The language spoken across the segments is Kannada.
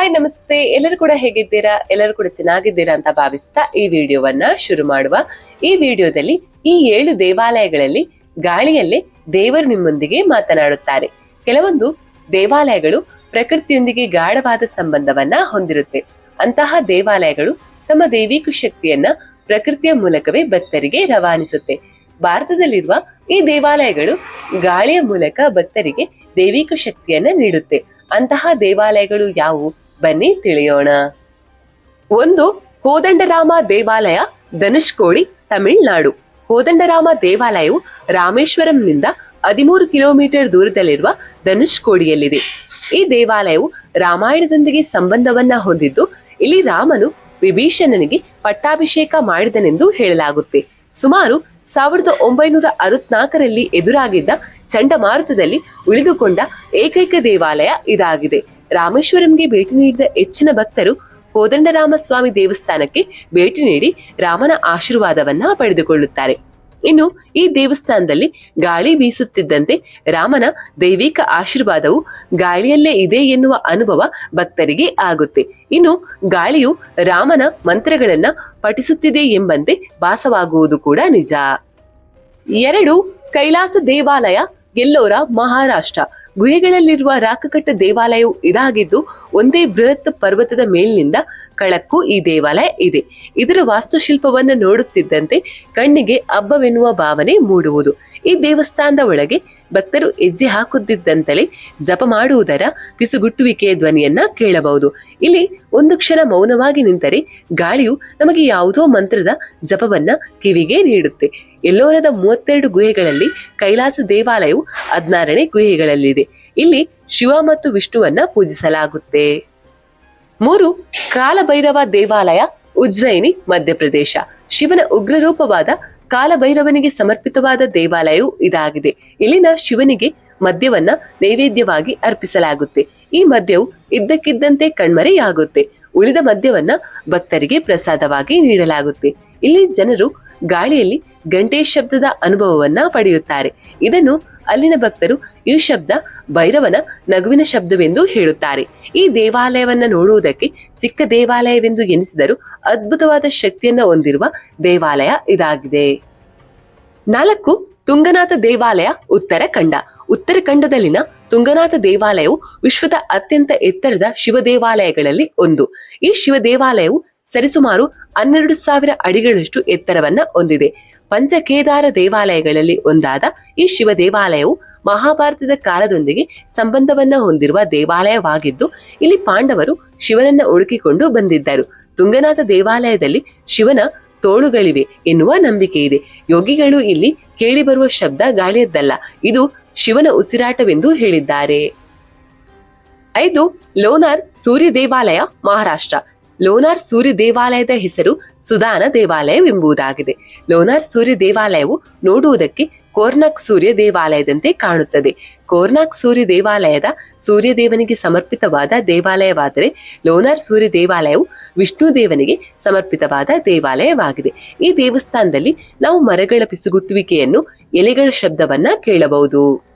ಹಾಯ್, ನಮಸ್ತೆ. ಎಲ್ಲರೂ ಕೂಡ ಹೇಗಿದ್ದೀರಾ? ಎಲ್ಲರೂ ಕೂಡ ಚೆನ್ನಾಗಿದ್ದೀರಾ ಅಂತ ಭಾವಿಸ್ತಾ ಈ ವಿಡಿಯೋವನ್ನ ಶುರು ಮಾಡುವ. ಈ ವಿಡಿಯೋದಲ್ಲಿ ಈ ಏಳು ದೇವಾಲಯಗಳಲ್ಲಿ ಗಾಳಿಯಲ್ಲೇ ದೇವರು ನಿಮ್ಮೊಂದಿಗೆ ಮಾತನಾಡುತ್ತಾರೆ. ಕೆಲವೊಂದು ದೇವಾಲಯಗಳು ಪ್ರಕೃತಿಯೊಂದಿಗೆ ಗಾಢವಾದ ಸಂಬಂಧವನ್ನ ಹೊಂದಿರುತ್ತೆ. ಅಂತಹ ದೇವಾಲಯಗಳು ತಮ್ಮ ದೈವಿಕ ಶಕ್ತಿಯನ್ನ ಪ್ರಕೃತಿಯ ಮೂಲಕವೇ ಭಕ್ತರಿಗೆ ರವಾನಿಸುತ್ತೆ. ಭಾರತದಲ್ಲಿರುವ ಈ ದೇವಾಲಯಗಳು ಗಾಳಿಯ ಮೂಲಕ ಭಕ್ತರಿಗೆ ದೈವಿಕ ಶಕ್ತಿಯನ್ನ ನೀಡುತ್ತೆ. ಅಂತಹ ದೇವಾಲಯಗಳು ಯಾವುವು? ಬನ್ನಿ ತಿಳಿಯೋಣ. ಒಂದು, ಕೋದಂಡರಾಮ ದೇವಾಲಯ, ಧನುಷ್ಕೋಡಿ, ತಮಿಳುನಾಡು. ಕೋದಂಡರಾಮ ದೇವಾಲಯವು ರಾಮೇಶ್ವರಂನಿಂದ ಹದಿಮೂರು ಕಿಲೋಮೀಟರ್ ದೂರದಲ್ಲಿರುವ ಧನುಷ್ಕೋಡಿಯಲ್ಲಿದೆ. ಈ ದೇವಾಲಯವು ರಾಮಾಯಣದೊಂದಿಗೆ ಸಂಬಂಧವನ್ನ ಹೊಂದಿದ್ದು, ಇಲ್ಲಿ ರಾಮನು ವಿಭೀಷಣನಿಗೆ ಪಟ್ಟಾಭಿಷೇಕ ಮಾಡಿದನೆಂದು ಹೇಳಲಾಗುತ್ತೆ. ಸುಮಾರು ಸಾವಿರದ ಒಂಬೈನೂರ ಅರವತ್ನಾಲ್ಕರಲ್ಲಿ ಎದುರಾಗಿದ್ದ ಚಂಡಮಾರುತದಲ್ಲಿ ಉಳಿದುಕೊಂಡ ಏಕೈಕ ದೇವಾಲಯ ಇದಾಗಿದೆ. ರಾಮೇಶ್ವರಂಗೆ ಭೇಟಿ ನೀಡಿದ ಹೆಚ್ಚಿನ ಭಕ್ತರು ಕೋದಂಡರಾಮ ಸ್ವಾಮಿ ದೇವಸ್ಥಾನಕ್ಕೆ ಭೇಟಿ ನೀಡಿ ರಾಮನ ಆಶೀರ್ವಾದವನ್ನ ಪಡೆದುಕೊಳ್ಳುತ್ತಾರೆ. ಇನ್ನು ಈ ದೇವಸ್ಥಾನದಲ್ಲಿ ಗಾಳಿ ಬೀಸುತ್ತಿದ್ದಂತೆ ರಾಮನ ದೈವಿಕ ಆಶೀರ್ವಾದವು ಗಾಳಿಯಲ್ಲೇ ಇದೆ ಎನ್ನುವ ಅನುಭವ ಭಕ್ತರಿಗೆ ಆಗುತ್ತೆ. ಇನ್ನು ಗಾಳಿಯು ರಾಮನ ಮಂತ್ರಗಳನ್ನ ಪಠಿಸುತ್ತಿದೆ ಎಂಬಂತೆ ಭಾಸವಾಗುವುದು ಕೂಡ ನಿಜ. ಎರಡು ಕೈಲಾಸ ದೇವಾಲಯ, ಎಲ್ಲೋರ ಮಹಾರಾಷ್ಟ್ರ. ಗುಹೆಗಳಲ್ಲಿರುವ ರಾಕಕಟ್ಟ ದೇವಾಲಯವು ಇದಾಗಿದ್ದು, ಒಂದೇ ಬೃಹತ್ ಪರ್ವತದ ಮೇಲಿನಿಂದ ಕಳಕ್ಕೂ ಈ ದೇವಾಲಯ ಇದೆ. ಇದರ ವಾಸ್ತುಶಿಲ್ಪವನ್ನು ನೋಡುತ್ತಿದ್ದಂತೆ ಕಣ್ಣಿಗೆ ಹಬ್ಬವೆನ್ನುವ ಭಾವನೆ ಮೂಡುವುದು. ಈ ದೇವಸ್ಥಾನದ ಒಳಗೆ ಭಕ್ತರು ಹೆಜ್ಜೆ ಹಾಕುತ್ತಿದ್ದಂತಲೇ ಜಪ ಮಾಡುವುದರ ಪಿಸುಗುಟ್ಟುವಿಕೆಯ ಧ್ವನಿಯನ್ನ ಕೇಳಬಹುದು. ಇಲ್ಲಿ ಒಂದು ಕ್ಷಣ ಮೌನವಾಗಿ ನಿಂತರೆ ಗಾಳಿಯು ನಮಗೆ ಯಾವುದೋ ಮಂತ್ರದ ಜಪವನ್ನ ಕಿವಿಗೆ ನೀಡುತ್ತೆ. ಎಲ್ಲೋರದ ಮೂವತ್ತೆರಡು ಗುಹೆಗಳಲ್ಲಿ ಕೈಲಾಸ ದೇವಾಲಯವು ಹದಿನಾರನೇ ಗುಹೆಗಳಲ್ಲಿದೆ. ಇಲ್ಲಿ ಶಿವ ಮತ್ತು ವಿಷ್ಣುವನ್ನ ಪೂಜಿಸಲಾಗುತ್ತೆ. ಮೂರು, ಕಾಲಭೈರವ ದೇವಾಲಯ ಉಜ್ಜಯಿನಿ ಮಧ್ಯಪ್ರದೇಶ. ಶಿವನ ಉಗ್ರ ರೂಪವಾದ ಕಾಲಭೈರವನಿಗೆ ಸಮರ್ಪಿತವಾದ ದೇವಾಲಯವು ಇದಾಗಿದೆ. ಇಲ್ಲಿನ ಶಿವನಿಗೆ ಮದ್ಯವನ್ನ ನೈವೇದ್ಯವಾಗಿ ಅರ್ಪಿಸಲಾಗುತ್ತೆ. ಈ ಮದ್ಯವು ಇದ್ದಕ್ಕಿದ್ದಂತೆ ಕಣ್ಮರೆಯಾಗುತ್ತೆ. ಉಳಿದ ಮದ್ಯವನ್ನ ಭಕ್ತರಿಗೆ ಪ್ರಸಾದವಾಗಿ ನೀಡಲಾಗುತ್ತೆ. ಇಲ್ಲಿ ಜನರು ಗಾಳಿಯಲ್ಲಿ ಗಂಟೆ ಶಬ್ದದ ಅನುಭವವನ್ನ ಪಡೆಯುತ್ತಾರೆ. ಇದನ್ನು ಅಲ್ಲಿನ ಭಕ್ತರು ಈ ಶಬ್ದ ಭೈರವನ ನಗುವಿನ ಶಬ್ದವೆಂದು ಹೇಳುತ್ತಾರೆ. ಈ ದೇವಾಲಯವನ್ನ ನೋಡುವುದಕ್ಕೆ ಚಿಕ್ಕ ದೇವಾಲಯವೆಂದು ಎನಿಸಿದರೂ ಅದ್ಭುತವಾದ ಶಕ್ತಿಯನ್ನ ಹೊಂದಿರುವ ದೇವಾಲಯ ಇದಾಗಿದೆ. ನಾಲ್ಕು, ತುಂಗನಾಥ ದೇವಾಲಯ ಉತ್ತರಖಂಡ. ಉತ್ತರಖಂಡದಲ್ಲಿನ ತುಂಗನಾಥ ದೇವಾಲಯವು ವಿಶ್ವದ ಅತ್ಯಂತ ಎತ್ತರದ ಶಿವ ದೇವಾಲಯಗಳಲ್ಲಿ ಒಂದು. ಈ ಶಿವ ದೇವಾಲಯವು ಸರಿಸುಮಾರು ಹನ್ನೆರಡು ಸಾವಿರ ಅಡಿಗಳಷ್ಟು ಎತ್ತರವನ್ನ ಹೊಂದಿದೆ. ಪಂಚಕೇದಾರ ದೇವಾಲಯಗಳಲ್ಲಿ ಒಂದಾದ ಈ ಶಿವ ದೇವಾಲಯವು ಮಹಾಭಾರತದ ಕಾಲದೊಂದಿಗೆ ಸಂಬಂಧವನ್ನ ಹೊಂದಿರುವ ದೇವಾಲಯವಾಗಿದ್ದು, ಇಲ್ಲಿ ಪಾಂಡವರು ಶಿವನನ್ನ ಹುಡುಕಿಕೊಂಡು ಬಂದಿದ್ದರು. ತುಂಗನಾಥ ದೇವಾಲಯದಲ್ಲಿ ಶಿವನ ತೋಳುಗಳಿವೆ ಎನ್ನುವ ನಂಬಿಕೆ ಇದೆ. ಯೋಗಿಗಳು ಇಲ್ಲಿ ಕೇಳಿಬರುವ ಶಬ್ದ ಗಾಳಿಯದ್ದಲ್ಲ, ಇದು ಶಿವನ ಉಸಿರಾಟವೆಂದು ಹೇಳಿದ್ದಾರೆ. ಐದು, ಲೋನಾರ್ ಸೂರ್ಯ ದೇವಾಲಯ ಮಹಾರಾಷ್ಟ್ರ. ಲೋನಾರ್ ಸೂರ್ಯ ದೇವಾಲಯದ ಹೆಸರು ಸುದಾನ ದೇವಾಲಯವೆಂಬುದಾಗಿದೆ. ಲೋನಾರ್ ಸೂರ್ಯ ದೇವಾಲಯವು ನೋಡುವುದಕ್ಕೆ ಕೋರ್ನಾಕ್ ಸೂರ್ಯ ದೇವಾಲಯದಂತೆ ಕಾಣುತ್ತದೆ. ಕೋರ್ನಾಕ್ ಸೂರ್ಯ ದೇವಾಲಯದ ಸೂರ್ಯ ದೇವನಿಗೆ ಸಮರ್ಪಿತವಾದ ದೇವಾಲಯವಾದರೆ ಲೋನಾರ್ ಸೂರ್ಯ ದೇವಾಲಯವು ವಿಷ್ಣು ದೇವನಿಗೆ ಸಮರ್ಪಿತವಾದ ದೇವಾಲಯವಾಗಿದೆ. ಈ ದೇವಸ್ಥಾನದಲ್ಲಿ ನಾವು ಮರಗಳ ಪಿಸುಗುಟ್ಟುವಿಕೆಯನ್ನು ಎಲೆಗಳ ಶಬ್ದವನ್ನ ಕೇಳಬಹುದು.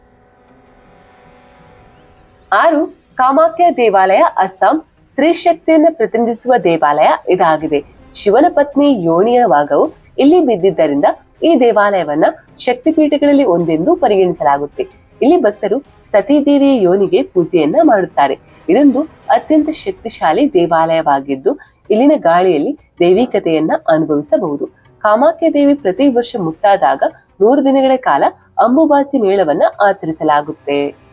ಆರು ಕಾಮಾಖ್ಯ ದೇವಾಲಯ ಅಸ್ಸಾಂ ಸ್ತ್ರೀ ಶಕ್ತಿಯನ್ನು ಪ್ರತಿನಿಧಿಸುವ ದೇವಾಲಯ ಇದಾಗಿದೆ. ಶಿವನ ಪತ್ನಿ ಯೋನಿಯ ಭಾಗವು ಇಲ್ಲಿ ಬಿದ್ದಿದ್ದರಿಂದ ಈ ದೇವಾಲಯವನ್ನ ಶಕ್ತಿಪೀಠಗಳಲ್ಲಿ ಒಂದೆಂದು ಪರಿಗಣಿಸಲಾಗುತ್ತೆ. ಇಲ್ಲಿ ಭಕ್ತರು ಸತೀದೇವಿಯ ಯೋನಿಗೆ ಪೂಜೆಯನ್ನ ಮಾಡುತ್ತಾರೆ. ಇದೊಂದು ಅತ್ಯಂತ ಶಕ್ತಿಶಾಲಿ ದೇವಾಲಯವಾಗಿದ್ದು, ಇಲ್ಲಿನ ಗಾಳಿಯಲ್ಲಿ ದೈವಿಕತೆಯನ್ನ ಅನುಭವಿಸಬಹುದು. ಕಾಮಾಖ್ಯ ದೇವಿ ಪ್ರತಿ ವರ್ಷ ಮುಟ್ಟಾದಾಗ ನೂರು ದಿನಗಳ ಕಾಲ ಅಂಬುಬಾಚಿ ಮೇಳವನ್ನ ಆಚರಿಸಲಾಗುತ್ತೆ.